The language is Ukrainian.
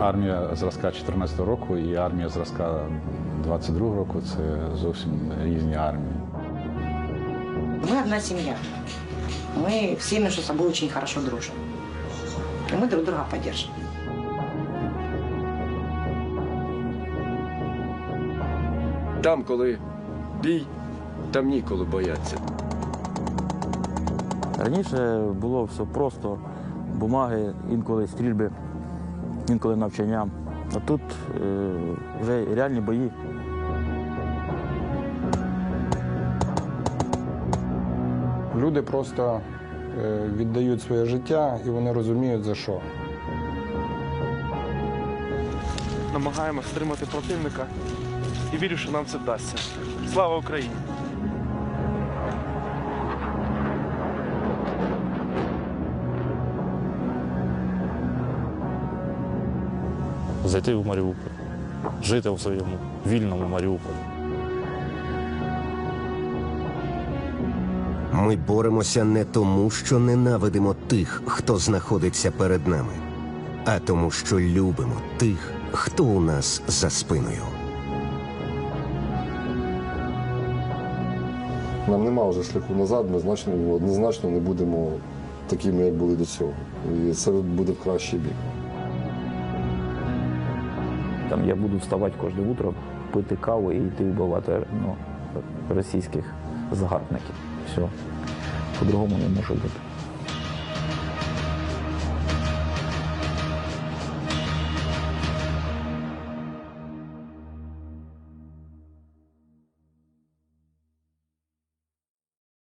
Армія зразка 14 року і армія зразка 22 року це зовсім різні армії. Мы одна семья. Мы все между собой очень хорошо дружим. И мы друг друга поддерживаем. Там, коли бій, там ніколи бояться. Раніше було все просто, бумаги, інколи стрільби, інколи навчання. А тут е, вже реальні бої. Люди просто е, віддають своє життя і вони розуміють за що. намагаємося стримати противника і вірю, що нам це вдасться. Слава Україні! зайти в Маріуполь, жити в своєму вільному Маріуполі. Ми боремося не тому, що ненавидимо тих, хто знаходиться перед нами, а тому, що любимо тих, хто у нас за спиною. Нам нема вже шляху назад, ми значно, однозначно не будемо такими, як були до цього. І це буде в кращий бік. Там я буду вставати кожне утро, пити каву і йти вбивати ну, російських загарбників. Все. По-другому не може бути.